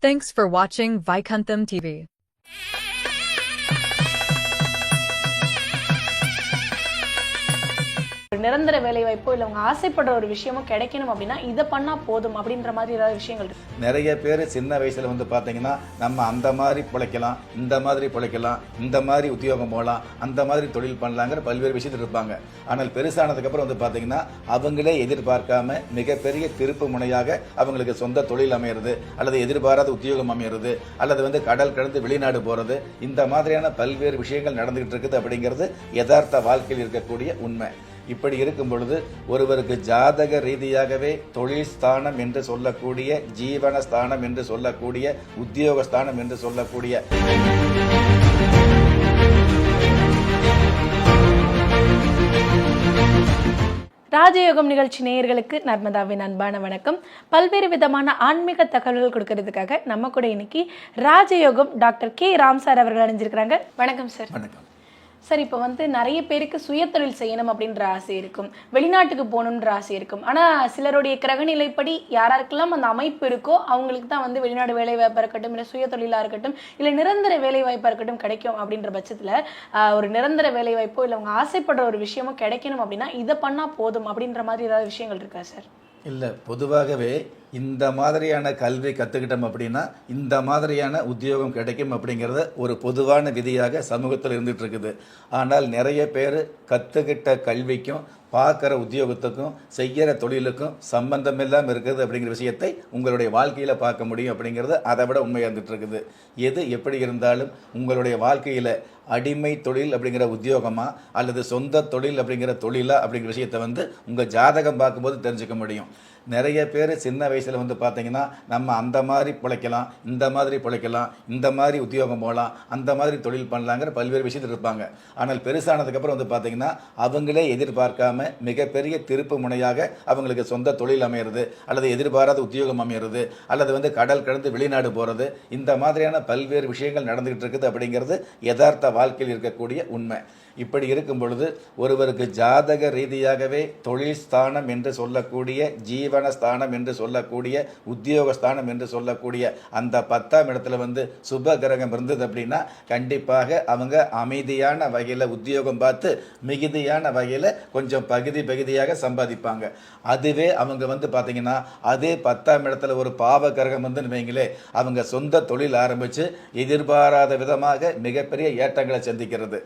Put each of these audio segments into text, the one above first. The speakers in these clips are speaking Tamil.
Thanks for watching Vaikuntham TV. ஒரு நிரந்தர வேலை வாய்ப்போ இல்லை அவங்க ஆசைப்படுற ஒரு விஷயமோ கிடைக்கணும் அப்படின்னா இதை பண்ணா போதும் அப்படின்ற மாதிரி ஏதாவது விஷயங்கள் இருக்கு? நிறைய பேர் சின்ன வயசுல வந்து பார்த்தீங்கன்னா நம்ம அந்த மாதிரி பிழைக்கலாம் இந்த மாதிரி பிழைக்கலாம் இந்த மாதிரி உத்தியோகம் போகலாம் அந்த மாதிரி தொழில் பண்ணலாங்கிற பல்வேறு விஷயத்தில் இருப்பாங்க. ஆனால் பெருசானதுக்கு அப்புறம் வந்து பார்த்தீங்கன்னா அவங்களே எதிர்பார்க்காம மிகப்பெரிய திருப்பு முனையாக அவங்களுக்கு சொந்த தொழில் அமையிறது அல்லது எதிர்பாராத உத்தியோகம் அமையிறது அல்லது வந்து கடல் கடந்து வெளிநாடு போறது இந்த மாதிரியான பல்வேறு விஷயங்கள் நடந்துகிட்டு இருக்குது அப்படிங்கிறது யதார்த்த வாழ்க்கையில் இருக்கக்கூடிய உண்மை. இப்படி இருக்கும் பொழுது ஒருவருக்கு ஜாதக ரீதியாகவே தொழில் ஸ்தானம் என்று சொல்லக்கூடிய ஜீவன ஸ்தானம் என்று சொல்லக்கூடிய உத்தியோக ஸ்தானம் என்று சொல்லக்கூடிய ராஜயோகம் நிகழ்ச்சி நேயர்களுக்கு நர்மதாவின் அன்பான வணக்கம். பல்வேறு விதமான ஆன்மீக தகவல்கள் கொடுக்கறதுக்காக நம்ம கூட இன்னைக்கு ராஜயோகம் டாக்டர் கே ராம் சார் அவர்கள் அணிஞ்சிருக்கிறாங்க. வணக்கம் சார். வணக்கம். சார் இப்போ வந்து நிறைய பேருக்கு சுயத்தொழில் செய்யணும் அப்படின்ற ஆசை இருக்கும். வெளிநாட்டுக்கு போகணுன்ற ஆசை இருக்கும். ஆனால் சிலருடைய கிரகநிலைப்படி யாராருக்கெல்லாம் அந்த அமைப்பு இருக்கோ அவங்களுக்கு தான் வந்து வெளிநாடு வேலை வாய்ப்பாக இருக்கட்டும் இல்லை சுயத்தொழிலாக இருக்கட்டும் இல்லை நிரந்தர வேலை வாய்ப்பாக இருக்கட்டும் கிடைக்கும் அப்படின்ற பட்சத்தில் ஒரு நிரந்தர வேலை வாய்ப்போ இல்லை அவங்க ஆசைப்படுற ஒரு விஷயமோ கிடைக்கணும் அப்படின்னா இதை பண்ணால் போதும் அப்படின்ற மாதிரி ஏதாவது விஷயங்கள் இருக்கா சார்? இல்லை பொதுவாகவே இந்த மாதிரியான கல்வி கற்றுக்கிட்டோம் அப்படின்னா இந்த மாதிரியான உத்தியோகம் கிடைக்கும் அப்படிங்கிறத ஒரு பொதுவான விதியாக சமூகத்தில் இருந்துகிட்ருக்குது. ஆனால் நிறைய பேர் கற்றுக்கிட்ட கல்விக்கும் பார்க்குற உத்தியோகத்துக்கும் செய்கிற தொழிலுக்கும் சம்பந்தம் இல்லாமல் இருக்குது அப்படிங்கிற விஷயத்தை உங்களுடைய வாழ்க்கையில் பார்க்க முடியும் அப்படிங்கிறது அதை விட உண்மையாக இருந்துகிட்ருக்குது. எது எப்படி இருந்தாலும் உங்களுடைய வாழ்க்கையில் அடிமை தொழில் அப்படிங்கிற உத்தியோகமாக அல்லது சொந்த தொழில் அப்படிங்கிற தொழிலாக அப்படிங்கிற விஷயத்தை வந்து உங்கள் ஜாதகம் பார்க்கும்போது தெரிஞ்சுக்க முடியும். நிறைய பேர் சின்ன வயசில் வந்து பார்த்தீங்கன்னா நம்ம அந்த மாதிரி பிழைக்கலாம் இந்த மாதிரி பிழைக்கலாம் இந்த மாதிரி உத்தியோகம் போகலாம் அந்த மாதிரி தொழில் பண்ணலாங்கிற பல்வேறு விஷயத்தில் இருப்பாங்க. ஆனால் பெருசானதுக்கப்புறம் வந்து பார்த்தீங்கன்னா அவங்களே எதிர்பார்க்காம மிகப்பெரிய திருப்பு முனையாக அவங்களுக்கு சொந்த தொழில் அமையிறது அல்லது எதிர்பாராத உத்தியோகம் அமையிறது அல்லது வந்து கடல் கடந்து வெளிநாடு போகிறது இந்த மாதிரியான பல்வேறு விஷயங்கள் நடந்துகிட்டு இருக்குது அப்படிங்கிறது யதார்த்த வாழ்க்கையில் இருக்கக்கூடிய உண்மை. இப்படி இருக்கும் பொழுது ஒருவருக்கு ஜாதக ரீதியாகவே தொழில் ஸ்தானம் என்று சொல்லக்கூடிய ஜீவன ஸ்தானம் என்று சொல்லக்கூடிய உத்தியோக ஸ்தானம் என்று சொல்லக்கூடிய அந்த பத்தாம் இடத்துல வந்து சுப கிரகம் இருந்தது அப்படின்னா கண்டிப்பாக அவங்க அமைதியான வகையில் உத்தியோகம் பார்த்து மிகுதியான வகையில் கொஞ்சம் பகுதி பகுதியாக சம்பாதிப்பாங்க. அதுவே அவங்க வந்து பார்த்தீங்கன்னா அதே பத்தாம் இடத்துல ஒரு பாவ கிரகம் வந்து வைங்களே அவங்க சொந்த தொழில் ஆரம்பித்து எதிர்பாராத விதமாக மிகப்பெரிய ஏற்றங்களை சந்திக்கிறது.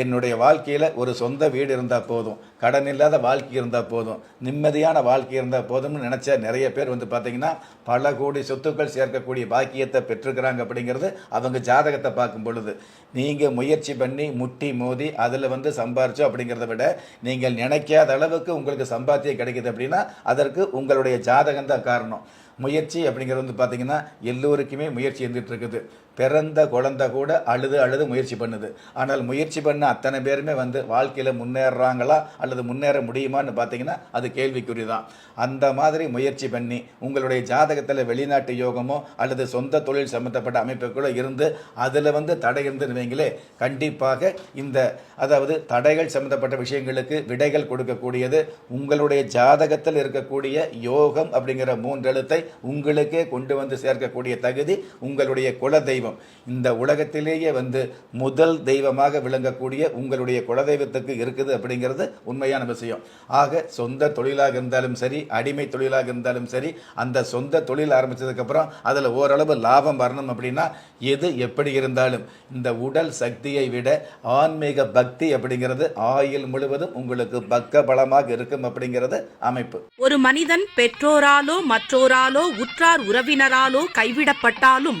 என்னுடைய வாழ்க்கையில் ஒரு சொந்த வீடு இருந்தால் போதும். கடன் இல்லாத வாழ்க்கை இருந்தால் போதும். நிம்மதியான வாழ்க்கை இருந்தால் போதும்னு நினச்ச நிறைய பேர் வந்து பார்த்தீங்கன்னா பல கோடி சொத்துக்கள் சேர்க்கக்கூடிய பாக்கியத்தை பெற்றுக்கிறாங்க அப்படிங்கிறது அவங்க ஜாதகத்தை பார்க்கும் பொழுது. நீங்கள் முயற்சி பண்ணி முட்டி மோதி அதில் வந்து சம்பாரிச்சோம் அப்படிங்கிறத விட நீங்கள் நினைக்காத அளவுக்கு உங்களுக்கு சம்பாத்தியம் கிடைக்குது அப்படின்னா அதற்கு உங்களுடைய ஜாதகம் தான் காரணம். முயற்சி அப்படிங்கிறது வந்து பார்த்தீங்கன்னா எல்லோருக்குமே முயற்சி இருந்துகிட்டு இருக்குது. பிறந்த குழந்தை கூட அழுது அழுது முயற்சி பண்ணுது. ஆனால் முயற்சி பண்ண அத்தனை பேருமே வந்து வாழ்க்கையில் முன்னேறுறாங்களா அல்லது முன்னேற முடியுமான்னு பார்த்தீங்கன்னா அது கேள்விக்குறி தான் அந்த மாதிரி முயற்சி பண்ணி உங்களுடைய ஜாதகத்தில் வெளிநாட்டு யோகமோ அல்லது சொந்த தொழில் சம்மந்தப்பட்ட அமைப்புகளோ இருந்து அதில் வந்து தடை இருந்துருவீங்களே கண்டிப்பாக இந்த அதாவது தடைகள் சம்மந்தப்பட்ட விஷயங்களுக்கு விடைகள் கொடுக்கக்கூடியது உங்களுடைய ஜாதகத்தில் இருக்கக்கூடிய யோகம் அப்படிங்கிற மூன்றெழுத்தை உங்களுக்கே கொண்டு வந்து சேர்க்கக்கூடிய தகுதி உங்களுடைய குலதெய்வம் தெய்வம். இந்த உலகத்திலேயே வந்து முதல் தெய்வமாக விளங்கக்கூடிய உங்களுடைய குலதெய்வத்துக்கு இருக்குது அப்படிங்கிறது உண்மையான விஷயம். ஆக சொந்த தொழிலாக இருந்தாலும் சரி அடிமை தொழிலாக இருந்தாலும் சரி அந்த சொந்த தொழில் ஆரம்பிச்சதுக்கப்புறம் அதில் ஓரளவு லாபம் வரணும் அப்படின்னா எது எப்படி இருந்தாலும் இந்த உடல் சக்தியை விட ஆன்மீக பக்தி அப்படிங்கிறது ஆயுள் முழுவதும் உங்களுக்கு பக்க பலமாக இருக்கும் அப்படிங்கிறது அமைப்பு. ஒரு மனிதன் பெற்றோராலோ மற்றோராலோ உற்றார் உறவினராலோ கைவிடப்பட்டாலும்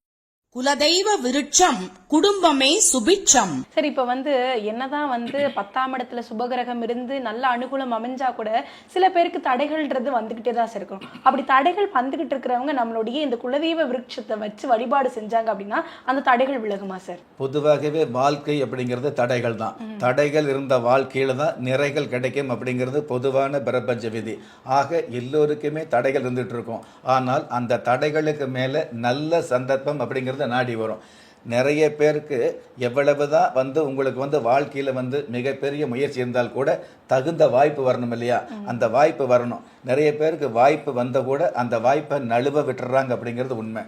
குலதெய்வ விருட்சம் குடும்பமே சுபிட்சம். சரி இப்போ வந்து என்னதான் வந்து பத்தாம் இடத்துல சுபகிரகம் இருந்து நல்ல அனுகூலம் அமைஞ்சா கூட சில பேருக்கு தடைகள்ன்றது வந்துகிட்டே தான் சார் இருக்கும். அப்படி தடைகள் வந்துகிட்டு இருக்கிறவங்க நம்மளுடைய இந்த குலதெய்வ விருட்சத்தை வச்சு வழிபாடு செஞ்சாங்க அப்படின்னா அந்த தடைகள் விலகுமா சார்? பொதுவாகவே வாழ்க்கை அப்படிங்கிறது தடைகள் தான். தடைகள் இருந்த வாழ்க்கையில தான் நிறைகள் கிடைக்கும் அப்படிங்கிறது பொதுவான பிரபஞ்ச விதி. ஆக எல்லோருக்குமே தடைகள் இருந்துட்டு இருக்கும். ஆனால் அந்த தடைகளுக்கு மேலே நல்ல சந்தர்ப்பம் அப்படிங்கிறது நாடி வரும். நிறைய பேருக்கு எவ்வளவு தான் வந்து உங்களுக்கு வந்து வாழ்க்கையில் வந்து மிகப்பெரிய முயற்சி இருந்தால் கூட தகுந்த வாய்ப்பு வரணும் இல்லையா? அந்த வாய்ப்பு வரணும். நிறைய பேருக்கு வாய்ப்பு வந்த கூட அந்த வாய்ப்பை நழுவ விட்டுறாங்க அப்படிங்கிறது உண்மை.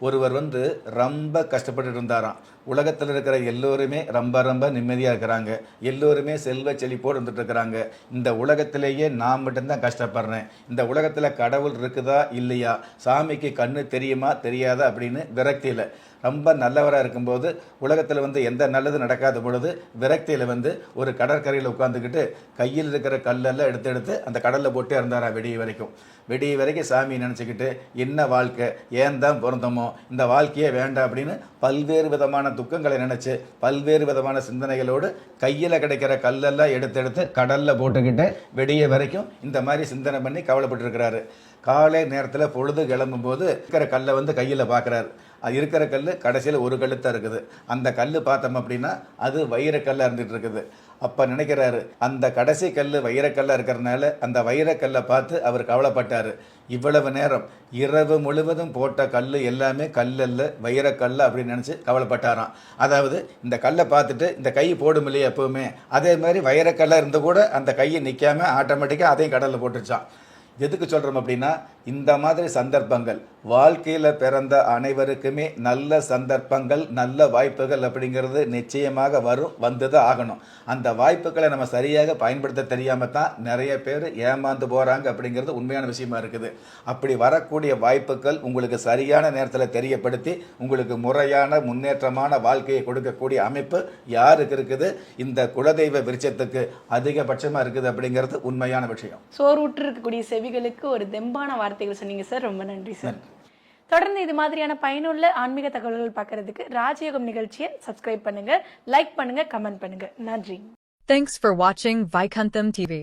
ஒருவர் வந்து ரொம்ப கஷ்டப்பட்டு இருந்தாராம். உலகத்தில் இருக்கிற எல்லோருமே ரொம்ப ரொம்ப நிம்மதியாக இருக்கிறாங்க. எல்லோருமே செல்வ செழிப்போடு இருந்துட்டு இருக்கிறாங்க. இந்த உலகத்திலேயே நான் மட்டும்தான் கஷ்டப்படுறேன். இந்த உலகத்தில் கடவுள் இருக்குதா இல்லையா? சாமிக்கு கண்ணு தெரியுமா தெரியாதா அப்படின்னு விரக்தியில். ரொம்ப நல்லவராக இருக்கும்போது உலகத்தில் வந்து எந்த நல்லது நடக்காத பொழுது விரக்தியில் வந்து ஒரு கடற்கரையில் உட்காந்துக்கிட்டு கையில் இருக்கிற கல்லெல்லாம் எடுத்து எடுத்து அந்த கடலில் போட்டே இருந்தாரா வெடிய வரைக்கும். வெடிய வரைக்கும் சாமி நினச்சிக்கிட்டு என்ன வாழ்க்கை? ஏன் தான் பிறந்தோமோ இந்த வாழ்க்கையே வேண்டாம் அப்படின்னு பல்வேறு விதமான துக்கங்களை நினச்சி பல்வேறு விதமான சிந்தனைகளோடு கையில் கிடைக்கிற கல்லெல்லாம் எடுத்து எடுத்து கடலில் போட்டுக்கிட்டு வெடிய வரைக்கும் இந்த மாதிரி சிந்தனை பண்ணி கவலைப்பட்டிருக்கிறாரு. காலை நேரத்தில் பொழுது கிளம்பும்போது இருக்கிற கல்லை வந்து கையில் பார்க்குறாரு அது இருக்கிற கல் கடைசியில் ஒரு கல் தான் இருக்குது. அந்த கல் பார்த்தோம் அப்படின்னா அது வைரக்கல்லாக இருந்துகிட்டு இருக்குது. அப்போ நினைக்கிறாரு அந்த கடைசி கல் வைரக்கல்லாக இருக்கிறதுனால அந்த வைரக்கல்லை பார்த்து அவர் கவலைப்பட்டார். இவ்வளவு நேரம் இரவு முழுவதும் போட்ட கல் எல்லாமே கல்லல்ல வைரக்கல் அப்படின்னு நினச்சி கவலைப்பட்டாராம். அதாவது இந்த கல்லை பார்த்துட்டு இந்த கை போடும் இல்லையா எப்போவுமே? அதே மாதிரி வைரக்கல்லாக இருந்து கூட அந்த கையை நிற்காம ஆட்டோமேட்டிக்காக அதையும் கடலில் போட்டுச்சான் எதுக்கு சொல்கிறோம் அப்படின்னா இந்த மாதிரி சந்தர்ப்பங்கள் வாழ்க்கையில் பிறந்த அனைவருக்குமே நல்ல சந்தர்ப்பங்கள் நல்ல வாய்ப்புகள் அப்படிங்கிறது நிச்சயமாக வரும் வந்து தான் ஆகணும். அந்த வாய்ப்புகளை நம்ம சரியாக பயன்படுத்த தெரியாமல் தான் நிறைய பேர் ஏமாந்து போகிறாங்க அப்படிங்கிறது உண்மையான விஷயமா இருக்குது. அப்படி வரக்கூடிய வாய்ப்புகள் உங்களுக்கு சரியான நேரத்தில் தெரியப்படுத்தி உங்களுக்கு முறையான முன்னேற்றமான வாழ்க்கையை கொடுக்கக்கூடிய அமைப்பு யாருக்கு இருக்குது? இந்த குலதெய்வ விருட்சத்துக்கு அதிகபட்சமாக இருக்குது அப்படிங்கிறது உண்மையான விஷயம். சோறுற்று இருக்கக்கூடிய செவிகளுக்கு ஒரு தெம்பான வார்த்தைகள் சொன்னீங்க சார். ரொம்ப நன்றி சார். தொடர்ந்து இது மாதிரியான பயனுள்ள ஆன்மீக தகவல்கள் பார்க்கறதுக்கு ராஜயோகம் நிகழ்ச்சியை சப்ஸ்கிரைப் பண்ணுங்க லைக் பண்ணுங்க கமெண்ட் பண்ணுங்க. நன்றி. தேங்க்ஸ் ஃபார் வாட்சிங் வைகந்தம் டிவி